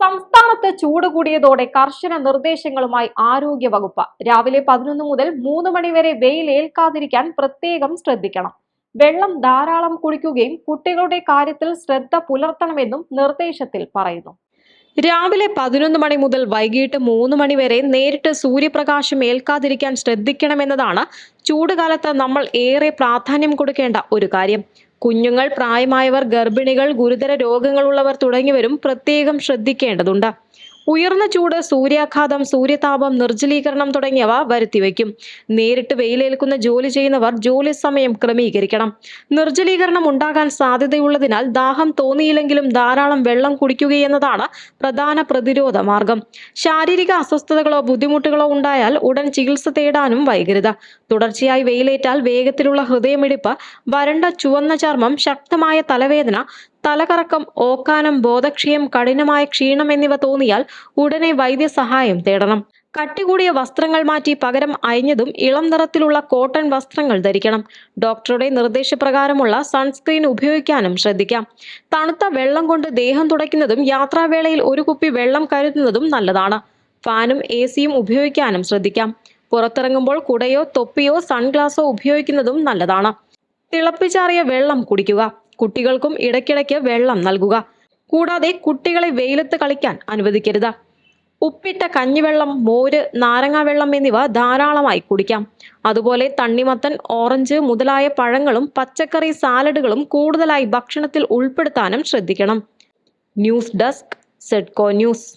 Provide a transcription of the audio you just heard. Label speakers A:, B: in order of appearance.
A: സംസ്ഥാനത്ത് ചൂട് കൂടിയതോടെ കർശന നിർദ്ദേശങ്ങളുമായി ആരോഗ്യ വകുപ്പ് രാവിലെ പതിനൊന്ന് മുതൽ മൂന്ന് മണിവരെ വെയിൽ ഏൽക്കാതിരിക്കാൻ പ്രത്യേകം ശ്രദ്ധിക്കണം. വെള്ളം ധാരാളം കുടിക്കുകയും കുട്ടികളുടെ കാര്യത്തിൽ ശ്രദ്ധ പുലർത്തണമെന്നും നിർദ്ദേശത്തിൽ പറയുന്നു. രാവിലെ പതിനൊന്ന് മണി മുതൽ വൈകിട്ട് മൂന്ന് മണി വരെ നേരിട്ട് സൂര്യപ്രകാശം ഏൽക്കാതിരിക്കാൻ ശ്രദ്ധിക്കണമെന്നതാണ് ചൂടുകാലത്ത് നമ്മൾ ഏറെ പ്രാധാന്യം കൊടുക്കേണ്ട ഒരു കാര്യം. കുഞ്ഞുങ്ങൾ പ്രായമായവർ ഗർഭിണികൾ ഗുരുതര രോഗങ്ങളുള്ളവർ തുടങ്ങിയവരും പ്രത്യേകം ശ്രദ്ധിക്കേണ്ടതുണ്ട്. ഉയർന്ന ചൂട് സൂര്യാഘാതം സൂര്യതാപം നിർജലീകരണം തുടങ്ങിയവ വരുത്തിവെക്കും. നേരിട്ട് വെയിലേൽക്കുന്ന ജോലി ചെയ്യുന്നവർ ജോലി സമയം ക്രമീകരിക്കണം. നിർജലീകരണം ഉണ്ടാകാൻ സാധ്യതയുള്ളതിനാൽ ദാഹം തോന്നിയില്ലെങ്കിലും ധാരാളം വെള്ളം കുടിക്കുകയെന്നതാണ് പ്രധാന പ്രതിരോധ മാർഗം. ശാരീരിക അസ്വസ്ഥതകളോ ബുദ്ധിമുട്ടുകളോ ഉണ്ടായാൽ ഉടൻ ചികിത്സ തേടാനും വൈകരുത്. തുടർച്ചയായി വെയിലേറ്റാൽ വേഗത്തിലുള്ള ഹൃദയമിടിപ്പ് വരണ്ട ചുവന്ന ചർമ്മം ശക്തമായ തലവേദന തലകറക്കം ഓക്കാനം ബോധക്ഷയം കഠിനമായ ക്ഷീണം എന്നിവ തോന്നിയാൽ ഉടനെ വൈദ്യസഹായം തേടണം. കട്ടികൂടിയ വസ്ത്രങ്ങൾ മാറ്റി പകരം അയഞ്ഞതും ഇളം നിറത്തിലുള്ള കോട്ടൺ വസ്ത്രങ്ങൾ ധരിക്കണം. ഡോക്ടറുടെ നിർദ്ദേശപ്രകാരമുള്ള സൺസ്ക്രീൻ ഉപയോഗിക്കാനും ശ്രദ്ധിക്കാം. തണുത്ത വെള്ളം കൊണ്ട് ദേഹം തുടയ്ക്കുന്നതും യാത്രാവേളയിൽ ഒരു കുപ്പി വെള്ളം കരുതുന്നതും നല്ലതാണ്. ഫാനും എ സിയും ഉപയോഗിക്കാനും ശ്രദ്ധിക്കാം. പുറത്തിറങ്ങുമ്പോൾ കുടയോ തൊപ്പിയോ സൺഗ്ലാസോ ഉപയോഗിക്കുന്നതും നല്ലതാണ്. തിളപ്പിച്ചാറിയ വെള്ളം കുടിക്കുക. കുട്ടികൾക്കും ഇടയ്ക്കിടയ്ക്ക് വെള്ളം നൽകുക. കൂടാതെ കുട്ടികളെ വെയിലത്ത് കളിക്കാൻ അനുവദിക്കരുത്. ഉപ്പിട്ട കഞ്ഞിവെള്ളം മോര് നാരങ്ങാ വെള്ളം എന്നിവ ധാരാളമായി കുടിക്കാം. അതുപോലെ തണ്ണിമത്തൻ ഓറഞ്ച് മുതലായ പഴങ്ങളും പച്ചക്കറി സാലഡുകളും കൂടുതലായി ഭക്ഷണത്തിൽ ഉൾപ്പെടുത്താനും ശ്രദ്ധിക്കണം. ന്യൂസ് ഡെസ്ക് സെഡ്കോ ന്യൂസ്.